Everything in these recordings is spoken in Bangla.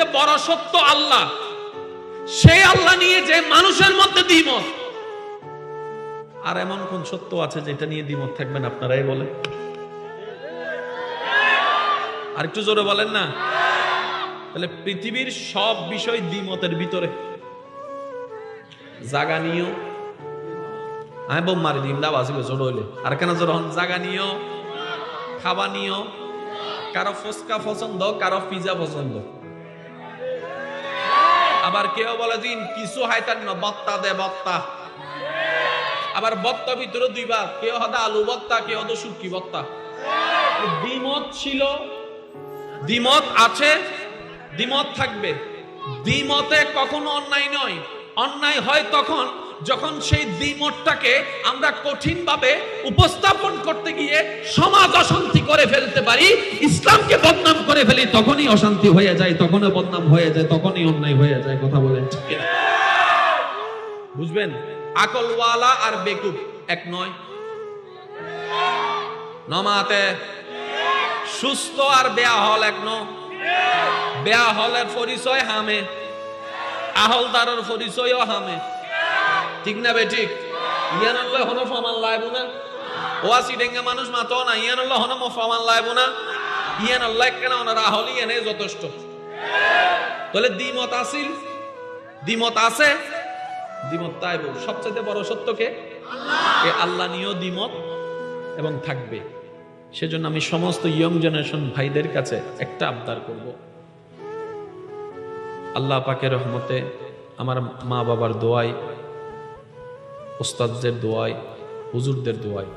বড় সত্য আল্লাহ। সেই আল্লাহ নিয়ে যে মানুষের মধ্যে দ্বিমত। আর এমন কোন সত্য আছে যেটা নিয়ে দ্বিমত থাকবেন আপনারাই বলেন? আর একটু জোরে বলেন না? তাহলে পৃথিবীর সব বিষয় দ্বিমতের ভিতরে। জাগা নিয়েও আমি বোম মারি দিম, দাও, আসবে, জোর হইলে। আর কেন জোর হন? জাগা নিয়েও খাবা নিয়েও কারও ফুচকা পছন্দ, কারও পিজা পছন্দ। আবার কেউ বলে দিন কিছু হাইতান না, বত্তা দে বত্তা। আবার বত্তা ভিতরে দুইবার কেউ হদা আলু বত্তা, কেউ হদা শুটকি বত্তা। দ্বিমত ছিল, দ্বিমত আছে, দ্বিমত থাকবে। দ্বিমতে কখনো অন্যায় নয়। অন্যায় হয় তখন যখন সেই দ্বিমতটাকে আমরা কঠিনভাবে উপস্থাপন করতে গিয়ে সমাজ অশান্তি করে ফেলতে পারি, ইসলামকে বদনাম করে ফেলি, তখনই অশান্তি হয়ে যায় তখনই বদনাম হয়ে যায়, তখনই অন্যায় হয়ে যায়, কথা বলেন? বুঝবেন? আকলওয়ালা আর বেকুব এক নয়। নমাতে। সুস্থ আর বেয়া হল এক ন বেয়া হলের পরিচয় হামে। আহলদারের পরিচয়ও হামে। ঠিক না বে ঠিক? ইয়ান আল্লাহ হনো ফমান লাইব না ওয়া সিডেঙ্গা মানুষ মাতো না ইয়ান আল্লাহ হনো ফমান লাইব না ইয়ান আল্লাহ কেন ওনার আহল ইয়ানে যথেষ্ট। তাহলে দ্বিমত আসিল দ্বিমত আছে? দ্বিমত তাই বল সবচেয়ে বড় সত্যকে আল্লাহ নিয়েও দ্বিমত এবং থাকবে। সেজন্য আমি সমস্ত ইয়ং জেনারেশন ভাইদের কাছে একটা আবদার করব। আল্লাহ পাকের রহমতে আমার মা বাবার দোয়াই ওস্তাদদের দোয়াই হুজুরদের দোয়াই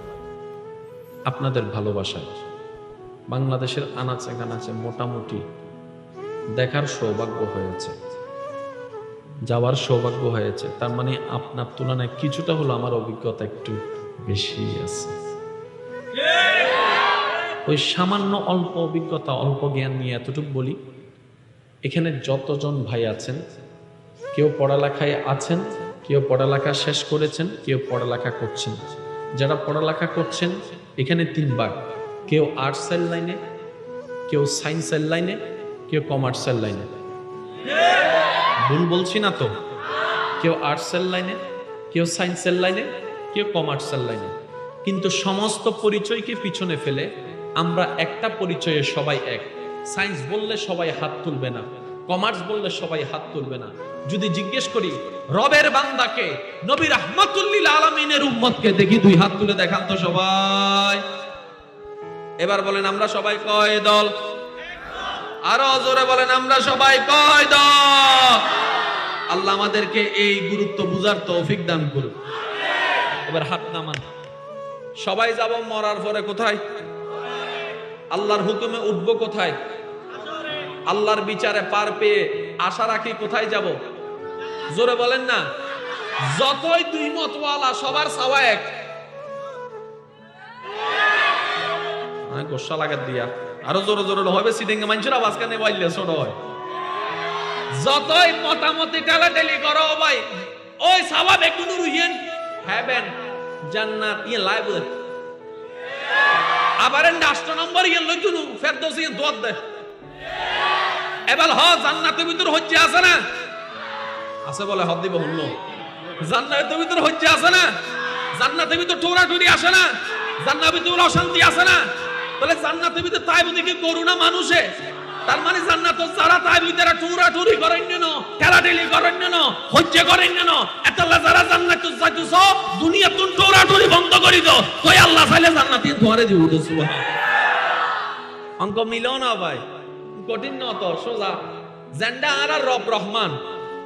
আপনাদের ভালোবাসায়। বাংলাদেশের আনাচে কানাচে মোটামুটি দেখার সৌভাগ্য হয়েছে। যাওয়ার সৌভাগ্য হয়েছে। তার মানে আপনার তুলনায় কিছুটা হলো আমার অভিজ্ঞতা একটু বেশি আছে। ওই সামান্য অল্প অভিজ্ঞতা, অল্প জ্ঞান নিয়ে এতটুকু বলি, এখানে যতজন ভাই আছেন, কেউ পড়ালেখায় আছেন কেউ পড়ালেখা শেষ করেছেন, কেউ পড়ালেখা করছেন। যারা পড়ালেখা করছেন, এখানে তিন ভাগ কেউ আর্টসের লাইনে কেউ সায়েন্সের লাইনে কেউ কমার্সের লাইনে ভুল বলছি না তো? কেউ আর্টসের লাইনে কেউ সায়েন্সের লাইনে কেউ কমার্সের লাইনে কিন্তু সমস্ত পরিচয়কে পিছনে ফেলে আমরা একটা পরিচয়ে সবাই এক। সায়েন্স বললে সবাই হাত তুলবে না কমার্স বললে সবাই হাত তুলবে না। যদি জিজ্ঞেস করি, রবের বান্দাকে নবী রাহমাতুল্লিল আলামিনের উম্মতকে দেখি দুই হাত তুলে দেখান তো সবাই। এবার বলেন, আমরা সবাই কয় দল? আরও জোরে বলেন, আমরা সবাই কয় দল? আল্লাহ আমাদেরকে এই গুরুত্ব বুঝার তৌফিক দান করুন। এবার হাত নামান। সবাই যাব মরার পরে কোথায়? আল্লাহর হুকুমে উঠবো কোথায়? আল্লাহর বিচারে পার পেয়ে আশা রাখি কোথায় যাব? জোরে বলেন না। যতই দুই মতওয়ালা, সবার সাওয়া এক। গোসা লাগাত দিয়া। আরও জোরে জোরে হবে সিডিং মানুষের আওয়াজ কানে বাইলে ছোট হয়। যতই মতামতি টেলাটেলি করো ভাই, ওই সাওয়া বেগুন রুইয়েন। হ্যাবেন, জান্নাত ইয়ে লাইব আবার ডাস্ট নম্বর ইয়ে লইতুনু ফেরদৌস ইয়ে দোয়াত দে। এবার হ, জান্নাতের ভিতর হচ্ছে আছে না? আছে বলে হদ দিব হুল্ল। জান্নাতের ভিতর হচ্ছে আছে না? জান্নাতের ভিতর টোরা টুরি আসে না? জান্নাতের ভিতর অশান্তি আসে না? তাহলে জান্নাতের ভিতর তাই বুঝি করুণা মানুষে? তার মানে জান্নাত যারা তাই ভিতরে টুরা টুরি করেন না ঠেলাঠেলি করেন না হচ্ছে করেন না এতলা যারা জান্নাত যাইতেছ দুনিয়া তুন টোরা টুরি বন্ধ করি দাও তুই আল্লাহ চাইলে জান্নাতি ধরে দিব তো সুবহান। অঙ্ক মিলো না ভাই। কঠিন ন তো, সোজা। জেন্ডা আর রব রহমান।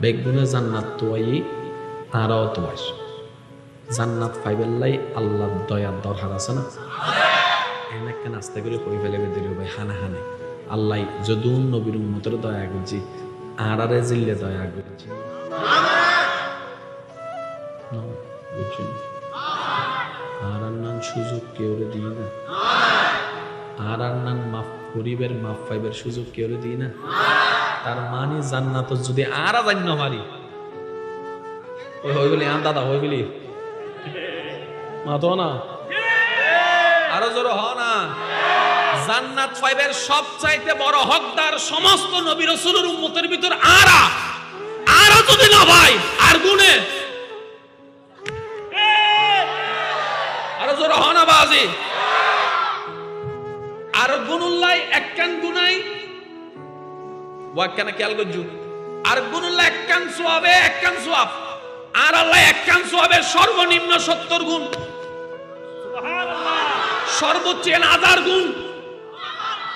বেগুনে জান্নাত তোয়াই আরাও তোয়াইস জান্নাত ফাইবেল্লাই আল্লাহর দয়ার দরকার আছে না? এনেকে নাস্তা করে কই ফেলে দিল ভাই হানা হানে। আল্লাহ যদুন নবীর উম্মতের দয়া করছি আর আরে জিল্লে দয়া করছি। না, বুঝছি না। আর আর নান সুযোগ কেউ দিই না। আর আর নান মাফ গরিবের মাফ পাইবের সুযোগ কেউ দিই না। তার মানে জান্নাত যদি আর জান্য পারি ওই বলি, আন দাদা, হই বলি। মা তো না। আরও জোর হ না। জান্নাত সবচাইতে বড় হকদার সমস্ত নবী উম্মতের ভিতর আরা। আরা যদি না ভাই, আর গুনে। আরও জোর হ না বাজি। আর গুনুল্লাই একখান গুনাই ওয়াক্কানা খেয়াল করছু আর গুনুল্লাহ সোয়াবে সোয়াব। আর আল্লাহ একখান সোয়াবের সর্বনিম্ন সত্তর গুণ। সর্বোচ্চ হাজার গুণ।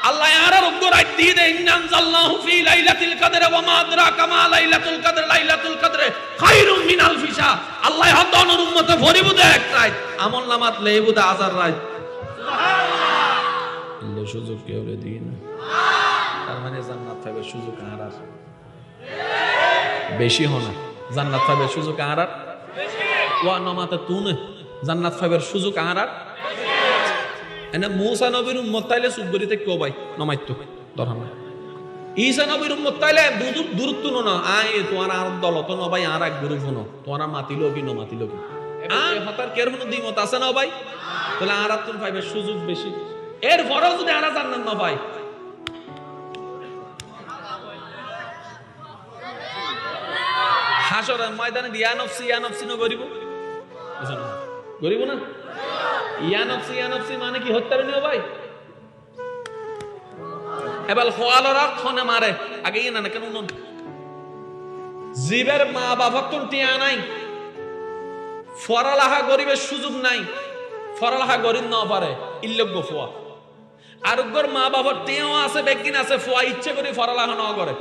আল্লাহ আর রব্ব রাত দিয়ে দেয় ইন্নান জাল্লাহু ফি লাইলাতুল কদর ওয়া মা আদরাকা মা লাইলাতুল কদর লাইলাতুল কদর খায়রুম মিন আলফি শাহ আল্লাহ হদনের উম্মতে এক রাত আমল নামাত লেবু দে হাজার রাত আল্লাহ সুযোগ কেউ দিই সুযোগ আর আর বেশি হনা জান্নাত পাবে সুযোগ আর আর ওয়া নমাতে তুনে। জান্নাত পাবে সুযোগ আর আর এনে মুসা নবীর উম্মত তাইলে সুগরিতে কেউ ভাই নমাইতো। দরকার নাই। ঈসা নবীর উম্মত তাইলে দূর দূরত্ব না আই তোমার আর দল তো নবাই আর এক গ্রুপ হনো তোমার মাতিল কি ন মাতিল কি আর হতার কের হনো দ্বিমত আছে না ভাই? তাহলে আর তুমি পাইবে সুযোগ বেশি। এর পরেও যদি আর জান্নাত না পাই হাসরের ময়দানে দিয়া নফসি ইয়া নফসি ন গরিব? গরিব না? ইয়া নফসি ইয়া নফসি মানে কি? হত্যা নিও ভাই? এবার খনে মারে। আগে ইয়ে না কেন জীবের মা বাবা কোন টিয়া নাই। ফরালাহা গরিবের সুযোগ নাই। ফরালাহা গরিব না পারে। ইল্লজ্ঞ ফোয়া। আরোগ্যর মা বাবার টিয়াও আছে, বেগিন আছে, ফোয়া ইচ্ছে করে ফরালাহা ন করে।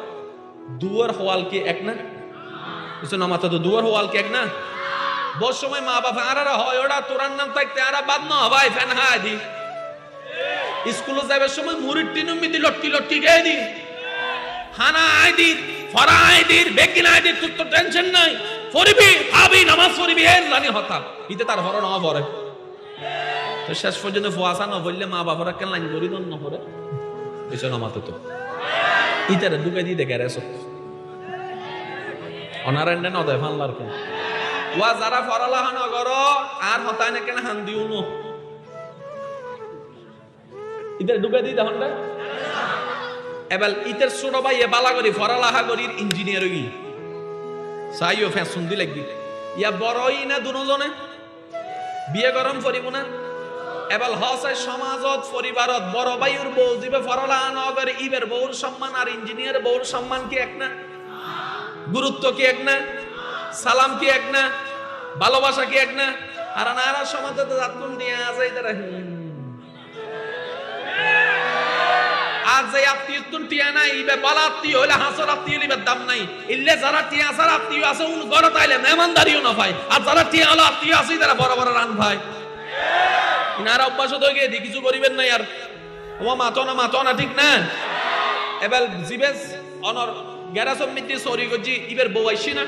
দুয়ার হওয়াল কি এক না? কিছু মাথা তো দুয়ার হওয়াল কি এক না? বস সময় মা বাবা আরারা হয়, ওরা তোরার নাম থাকতে আরা বাদ না ভাই ফ্যান হাই দি। স্কুলে যাবার সময় মুড়ির টিনুমি দি লটকি লটকি গেয়ে দি। হানা আই দি, ফরা আই দি বেগিন আই দি, তোর তো টেনশন নাই। পড়িবি খাবি নামাজ পড়িবি এর জানি হতা। ইতে তার হর না পড়ে তো শেষ পর্যন্ত ফুয়াশা না বললে মা বাবারা কেন লাইন করি দন না পড়ে এসে নামাতে তো। ইতারে ঢুকে দিয়ে দেখে রেস অনারায়ণ না দেয় ফানলার কেন ওয়া যারা ফরালাহা নগর আর হতায় না কেন হান দিও নো। ইদের ঢুকে দিই তখন এবার ইতের ছোট ভাই এ বালা করি ফরালাহা করির ইঞ্জিনিয়ার গি সাইও ফ্যাশন দি লাগবি। ইয়া বড়ই না দুজনে বিয়ে গরম করিব না? এবার হসাই সমাজত পরিবারত বড় ভাইয়ের বউ জিবে ফরালাহা নগর ইবের বউর সম্মান আর ইঞ্জিনিয়ার বউর সম্মান কি এক না? গুরুত্ব কি এক না? সালাম কি এক না? ভালোবাসা কি এক না? আর নারা সমাজে তো জাতুন দিয়ে আছে এদের আর যে আত্মীয় তুন টিয়া নাই, ইবে বলা আত্মীয় হইলে হাসর আত্মীয় লিবে দাম নাই। ইল্লে যারা টিয়া আসার আত্মীয় আছে, উন গড় তাইলে মেহমানদারিও না ভাই। আর যারা টিয়া হলো আত্মীয় আছে, তারা বড় বড় রান ভাই। ইনারা অভ্যাস হয়ে গিয়ে কিছু করিবেন না আর ও মাতো না মাতো না, ঠিক না? এবার জিবেস, অনর গ্যারাসম মিত্রি সরি গজি ইবের বউ আইসি না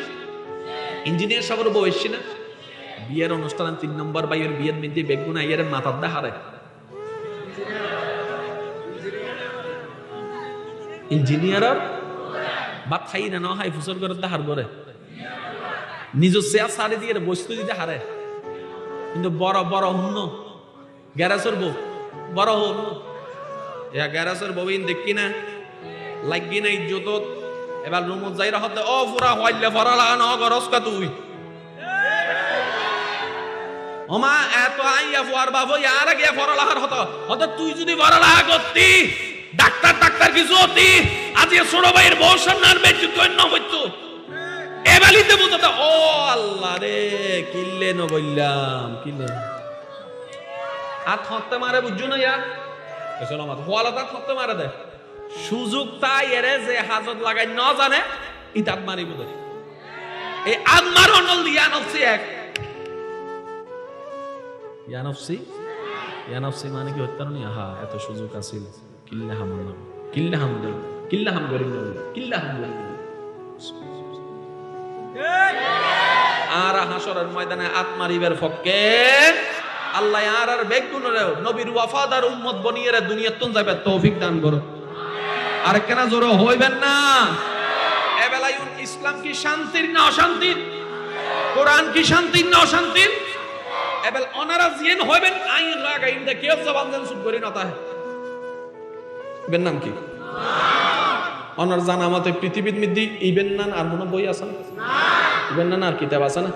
ইঞ্জিনিয়ার সাগর বউ আইসি না বিয়ের অনুষ্ঠান তিন নম্বর বাইয়ের বিয়ের মিত্রি বেগুন আইয়ের মাথার দা হারে ইঞ্জিনিয়ার বা খাই না ন হাই ফুসর করে দাহার করে নিজ চেয়ার সারি দিয়ে বস্তু দিতে হারে কিন্তু বড় বড় হুন্ন গ্যারাসর বউ বড় হন এ গ্যারাসর বউইন দেখি না লাগি না ইজ্জত এবার রুমত যাই রাখতে ও পুরা হইলে ফরালা ন গরস কা তুই। ওমা, এত আইয়া ফুয়ার বাবু আর আগে ফরালাহার হতো। হতো, তুই যদি ফরালাহা করতি ডাক্তার ডাক্তার কিছু হতি আজ এ ছোট ভাইয়ের বউ সামনে আর কই না হইতো। এ বালিতে বুঝতো ও আল্লাহ রে, কিল্লে ন বললাম, কিল্লে আর থতে মারে বুঝছ না ইয়া? এসো না মাথা হওয়ালা তার থতে মারে দেয় সুযোগ তাই এরে যে হাজত লাগাই ন জানে ইতাত মারিব দে এই আদমার অনল দিয়া নফসি এক। ইয়ানফসি ইয়ানফসি মানে কি হত্যা নি আহা এত সুযোগ আছিল। কিল্লে হামান নাম কিল্লা হাম দেন কিল্লা হাম করি না কিল্লা হাম করি আর হাসরের ময়দানে আত্মারিবের ফককে আল্লাহ আর আর বেগুন নবীর ওয়াফাদার উম্মত বনিয়ে রে দুনিয়ার তুন যাবে তৌফিক দান করো আর কেন জোরে হইবেন না। এবেলায়ুন ইসলাম কি শান্তির না অশান্তির? কোরআন কি শান্তির না অশান্তির? এবেল অনারা জিয়েন হইবেন আইন লাগা ইন্দা কেউ জবান দেন সুদ করি না তাহে। ইবেন নাম কি? অনার জানা মতে পৃথিবীর মধ্যে ইবেন নান আর মনে বই আছে না? ইবেন নান আর কিতাব আছে না?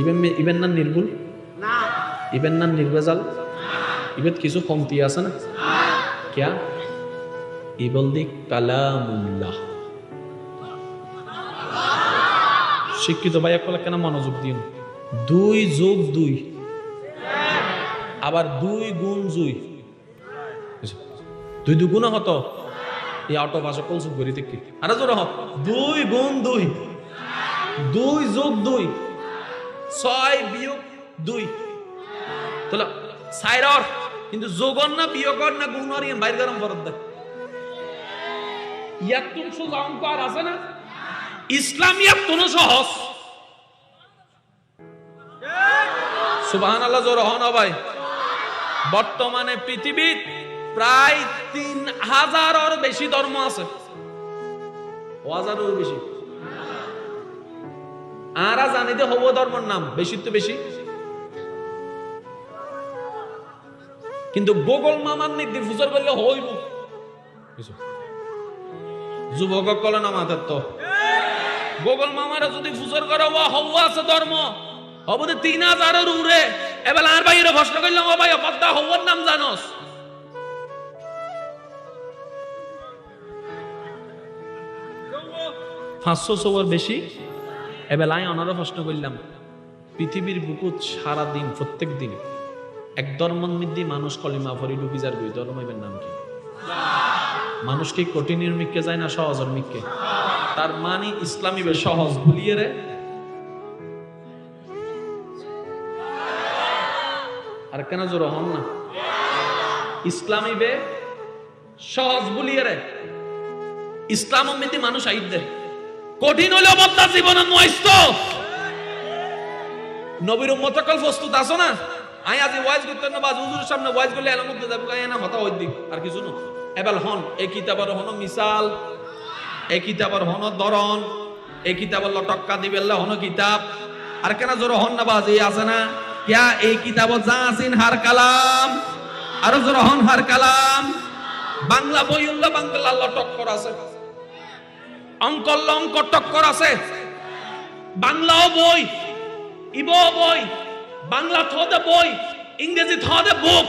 ইবেন ইবেন নান নির্ভুল ইবেন নান নির্ভেজাল? ইবেদ কিছু কমতি আছে না। ক্যা? ইবল দি কালামুল্লাহ। শিক্ষিত ভাই একলা কেন মনোযোগ দিন দুই যোগ দুই। আবার দুই গুণ দুই দুই দুগুণ হতো এই অটো ভাষা কোন সুখ করি দেখি আরে জোর দুই গুণ দুই। দুই যোগ দুই। ছয় বিয়োগ দুই। তাহলে সাইরর, কিন্তু যোগন না বিয়োগর না গুণর বাইর গরম বরদ দেখ ইয়াতুন সোজা অঙ্ক আর আছে না? ইসলাম ইয়াতুন সহজ। সুবহান আল্লাহ জোর হন ভাই। বর্তমানে পৃথিবীর প্রায় তিন হাজারের বেশি ধর্ম আছে। হাজারের বেশি। আরা জানি যে হব ধর্মের নাম বেশি তো বেশি। কিন্তু গোগল মামার নির্দি ফুজর করলে হইব। যুবক কলে না তো গোগল মামারা যদি ফুজর করে আছে ধর্ম। তো তিন হাজারের উড়ে। এবার আর ভাইয়ের প্রশ্ন করলাম, ও ভাই, পদ্মা হওয়ার নাম জানোস? পাঁচশো সবর বেশি? এবার আমি অনারও প্রশ্ন করলাম, পৃথিবীর বুকুত সারা দিন প্রত্যেক দিন এক ধর্মর মানুষ কলিমা ভরি ডুবি যার দুই ধর্মের নাম কি? মানুষ কি কঠিনের মিককে যায় না, সহজের মিককে তার মানে ইসলামী সহজ। ভুলিয়ে রে। আর কেন জোর হন না? ইসলামী বে সহজ বলিয়ে রে। ইসলাম মধ্যে মানুষ আইদ দেয় কঠিন হলে অবস্থা জীবনে নয়স্ত নবীর উম্মত কল প্রস্তুত আছো না? আই আজি ওয়াইজ করতে না বাজ হুজুরের সামনে ওয়াইজ করলে এলার মধ্যে যাব না, হতা হইদি আর কিছু না। এবার হন এই কিতাবের হন মিসাল এই কিতাবের হন দরন এই কিতাবের লটক্কা দিবেল্লা হন কিতাব। আর কেন জোর হন না বাজ আছে না? क्या এই কিতাব জাসিন হার কালাম। আরও জোর হন হার কালাম। বাংলা বই উল্লা বাংলা লটক্কর আছে। অঙ্ক অঙ্ক টক্কর আছে। বাংলাও বই ইবো বই, বাংলা থদে বই, ইংরেজি থদে বুক,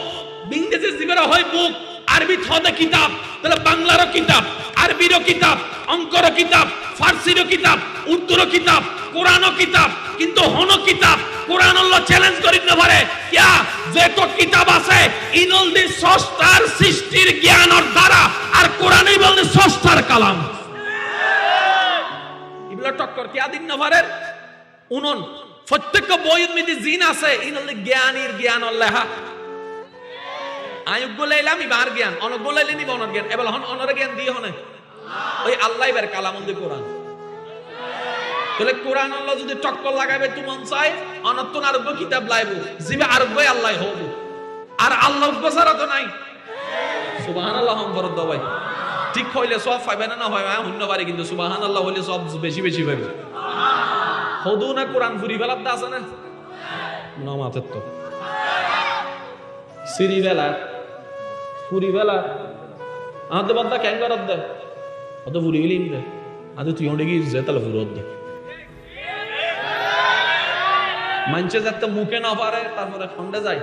ইংরেজি জিবেরা হয় বুক। আরবি থদে কিতাব, তাহলে বাংলারও কিতাব, আরবিরও কিতাব, অঙ্করও কিতাব, ফার্সিরও কিতাব, উর্দুরও কিতাব, কোরআনও কিতাব, কিন্তু হন কিতাব, কোরআন আল্লাহ চ্যালেঞ্জ করি না পারে। ইয়া যত কিতাব আছে ইনল দি সস্তার সৃষ্টির জ্ঞানর দ্বারা, আর কোরআনই বলতে সস্তার কালাম। এগুলো টক্কর কে আদিন নভারের? উনন। প্রত্যেক মধ্যে জিন আছে ইনলে জ্ঞানীর জ্ঞান লেহা আয়ুগ লাইলাম ইবার জ্ঞান। অনগ লাইলে নিব অনর জ্ঞান। এবার হন, অনর জ্ঞান দিয়ে হনে। ওই আল্লাহ এবার কালামন্দি কোরআন। তাহলে কোরআন আল্লাহ যদি টক্কর লাগাবে তুমন চাই অনত্তন আরোগ্য কিতাব লাইব। জিবে আরোগ্য আল্লাহ হব আর আল্লাহ ছাড়া তো নাই। সুবাহান আল্লাহ হম বরদ ভাই। ঠিক হইলে সব পাইবে না না হয়, শূন্য পারে কিন্তু সুবাহান আল্লাহ হইলে সব বেশি বেশি পাইবে। হদু না কোরআন ফুরি ফেলার আছে না? মাথের তো। সিরি বেলা ফুরি বেলা আমাদের বাদ্দা ক্যাং করার দে অত ফুরি গেলি দে আজ তুই গিয়ে যে তাহলে ফুরত দে মানছে যাতে মুখে না পারে, তারপরে খন্ডে যায়।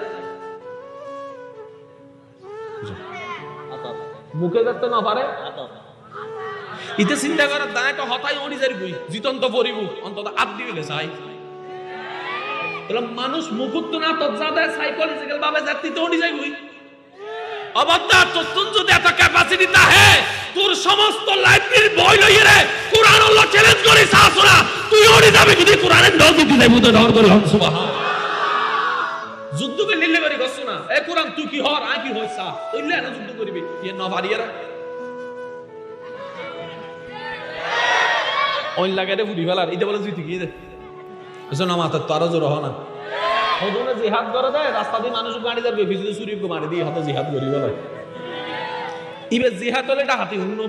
মুখে যাতে না পারে। ইতে চিন্তা করার দায় তো হতাই অনি যারি বই জিতন্ত পরিব অন্তত আপ দিবিলে চাই তাহলে মানুষ মুখুত না তজ্জা দেয় সাইকোলজিক্যাল ভাবে জাতি তো অনি যাই বই অবদ্ধা তোর যদি এত ক্যাপাসিটি তাহে, তোর সমস্ত লাইব্রেরির বই লইয়ে রে। কোরআন আল্লাহ চ্যালেঞ্জ করিস আসরা তুই অনি যাবি যদি কোরআনের দল দিতে যাই বুঝতে ধর করে হন সুবহান যুদ্ধ করে নিলে করি গছ এ কোরআন, তুই কি হর, আই কি হইসা তুইলে না যুদ্ধ করিবি। ইয়ে ন ভারিয়ারা অইন লাগারে ফুরি ফেলার। এটা বলে তুই কি দে। এসো না তো আরও জোর হ না। হদুনে জিহাদ করে দেয়, রাস্তা দিয়ে মানুষ গাড়ি যাবে ফিজিতে চুরি মারি দিয়ে হাতে জিহাদ করি বলে ইবে জিহাদ হলে এটা হাতি হুন্ন।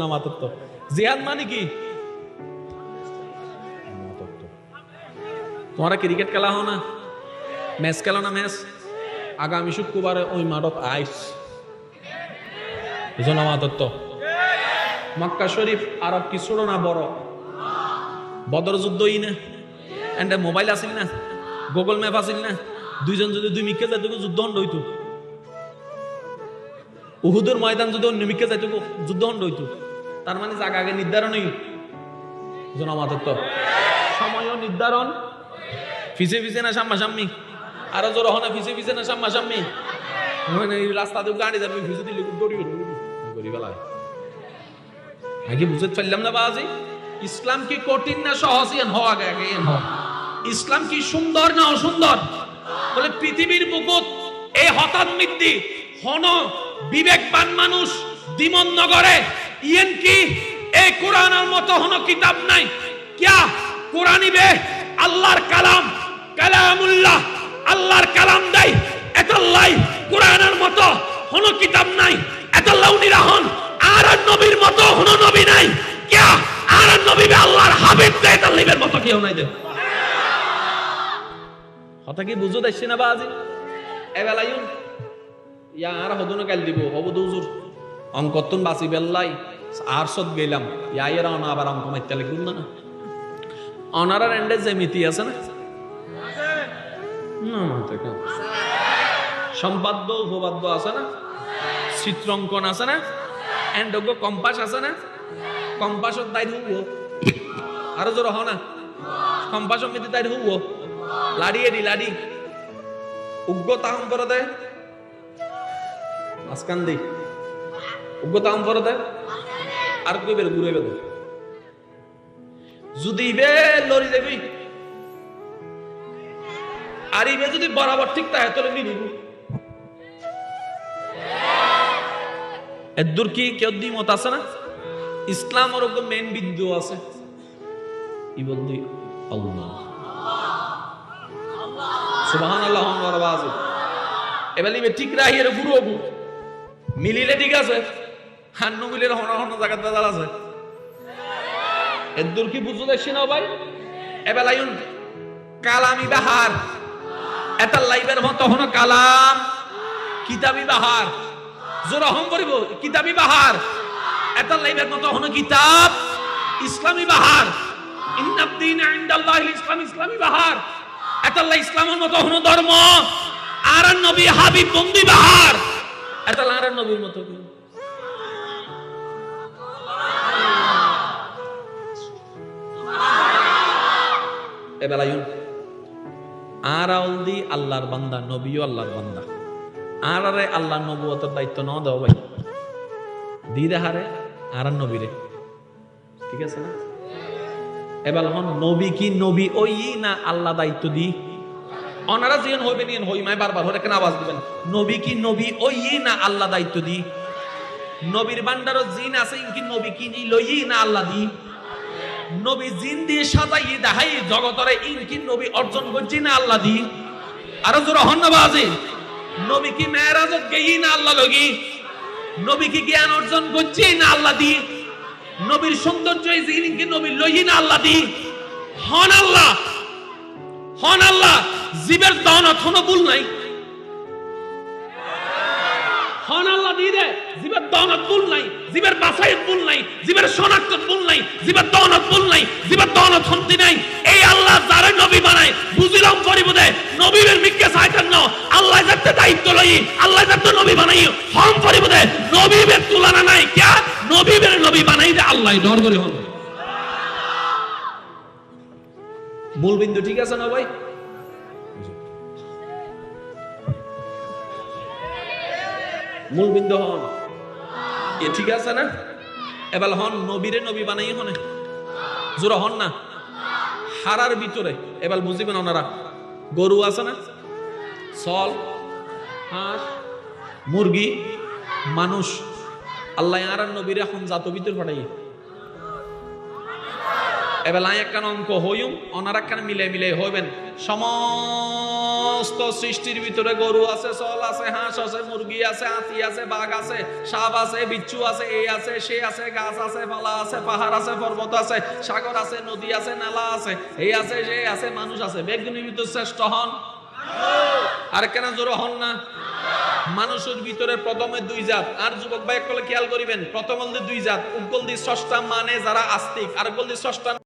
না তো জিহাদ মানে কি? তোমরা ক্রিকেট খেলা হো না? ম্যাচ খেলো না ম্যাচ আগামী শুক্রবারে ওই মাঠত আইস। বুঝো না মাথার তো মক্কা শরীফ আরব কি ছোট না বড়? বদর যুদ্ধ ই না। এন্ড মোবাইল আসিল না? গুগল ম্যাপ আসিল না? দুইজন যদি দুই মিকে যাইতো যুদ্ধ হন্ড হইতো। উহুদের ময়দান যদি অন্য মিকে যাইতো যুদ্ধ হন্ড হইতো। তার মানে জায়গা আগে নির্ধারণই জনমাতের তো সময়ও নির্ধারণ। ফিসে ফিসে না সাম্মা সাম্মি? আরও জোর হনে ফিসে ফিসে না সাম্মা সাম্মি? এই রাস্তা দিয়ে গাড়ি যাবে, ফিসে দিলে দৌড়ি করি বেলায় আগে বুঝতে পারলাম না বাজি? ইসলাম কি কঠিন না সহজ? হওয়া আগে আগে হওয়া ইসলাম কি সুন্দর না অসুন্দর? বলে পৃথিবীর বুকুত এই হঠাৎ মৃত্যু হন বিবেকবান মানুষ দিমন নগরে, ইয়েন কি? এই কোরআনের মতো হন কিতাব নাই। কিয়া? কোরআনিবে আল্লাহর কালাম, কালামুল্লাহ, আল্লাহর কালাম দেয়। এতাল্লাই কোরআনের মতো হন কিতাব নাই। এতাল্লাহ নিরাহন আর আর নবীর মতো হন নবী নাই। কিয়া? আর নবী আল্লাহর হাবিব দেয় তাল্লিবের মতো কেউ নাই দে কথা কি বুঝো দেখছি না বাজি? এবেলাইন ইয়া আর হদুন কাল দিব, হবু দুজুর। অঙ্কত্তন বাসি বেল্লাই, আর সদ গেলাম। ইয়া এরা অনা আবার অঙ্ক মাইতে লিখুন না? অনারার এন্ডে যে মিতি আছে না? সম্পাদ্য উপবাদ্য আছে না? চিত্রাঙ্কন আছে না? এন্ডগ্য কম্পাস আছে না? কম্পাসত দায় হুব। আরও জোর হ না। কম্পাস মিতি দায় হুব। লাড়ি। এডি লাড়ি মাঝখান দি। আর কই বের ঘুরে বের যদি ইবে লড়ি যাবি, আর ইবে যদি বরাবর ঠিক থাকে তাহলে নিবি। এদুর কি কেউ আছে না? ইসলাম ওরকম মেন বিন্দু আছে। ই আল্লাহ। সুবহান আল্লাহ আওয়াজ এবার ইবে ঠিক রাহি এর মিলিলে ঠিক আছে। হান্ন মিলিলে হন হন আছে। এদুর কি বুঝো দেখছি না ভাই? এবার লাইন এটা লাইবের মতো হন কালাম। কিতাবি বাহার। জোরা হম করিব? কিতাবি বাহার। এটা লাইবের মতো হন কিতাব। ইসলামী বাহার। ইন্নাদ্দিন ইনদাল্লাহ ইসলাম, ইসলামী বাহার। লাই ইসলামের মতো হন ধর্ম। আর নবী হাবিব বন্দি বাহার। এটা আর নবীর মতো কি? এবেলায়ুন আর বান্দা, নবীও আল্লাহর বান্দা। আর আরে আল্লাহ নবুয়তের দায়িত্ব ন দাও ভাই। দি দে হারে আর নবীরে। ঠিক আছে না? এবার হন, নবী কি নবী ওই না আল্লাহ দায়িত্ব দি অনারা যেন হইবে নিয়েন হই মাই বারবার হরে কেন আওয়াজ দিবেন? নবী কি নবী ওই না আল্লাহ দায়িত্ব দি নবীর বান্দারও জিন আছে কি নবী কি নি না আল্লাহ দি নবী জিন দিয়ে সাজাই দেখাই, জগতরে ইনকি নবী অর্জন করছি না আল্লাহ দি আরও জোর হন্নবাজি নবী কি মেয়েরাজত গেই না আল্লাহ লগি? নবী কি জ্ঞান অর্জন করছি না আল্লাহ দি নবীর সৌন্দর্য এই নবী নবীর না আল্লাহ দি হন আল্লাহ। হন আল্লাহ। জীবের দন এখনও ভুল নাই। হন আল্লাহ দিয়ে দে। জীবের দনত ভুল নাই, জীবের বাসায়ের ভুল নাই, জীবের শনাক্ত ভুল নাই, জীবের দনত ভুল নাই, জীবের দনত হন্তি নাই। এই আল্লাহ যারে নবী বানায়, বুঝিলাম করিব দে। নবীর মিক্কে সাইতেন ন আল্লাহ যাতে দায়িত্ব লই, আল্লাহ যাতে নবী বানাই, হম করিব দে। নবীর তুলনা নাই, ক্যা? নবীর নবী বানাই দে, আল্লাহ ডর করে হন মূল বিন্দু ঠিক আছে না ভাই? মূল বিন্দু হন। এ ঠিক আছে না? এবার হন নবীরে নবী বানাই হনে। জোরা হন না? হারার ভিতরে। এবার বুঝিবেন ওনারা। গরু আছে না? সল হাঁস, মুরগি, মানুষ। আল্লাহ আর নবীর এখন জাত ভিতর পাঠাই এবার আয় একখান অঙ্ক হইম অনার একখান মিলে মিলে হইবেন। সমস্ত সৃষ্টির ভিতরে গরু আছে সল আছে, হাঁস আছে, মুরগি আছে, হাতি আছে, বাঘ আছে, সাপ আছে, বিচ্ছু আছে এই আছে, সে আছে, গাছ আছে পালা আছে, পাহাড় আছে, পর্বত আছে, সাগর আছে, নদী আছে, নালা আছে এই আছে, সে আছে, মানুষ আছে। বেগুনির ভিতর শ্রেষ্ঠ হন? আর কেন জোর হন না? মানুষের ভিতরে প্রথমে দুই জাত। আর যুবক ভাই খেয়াল করিবেন, প্রথম দুই জাত। উগ্গল দি ষষ্ঠা মানে যারা আস্তিক, আর বল দি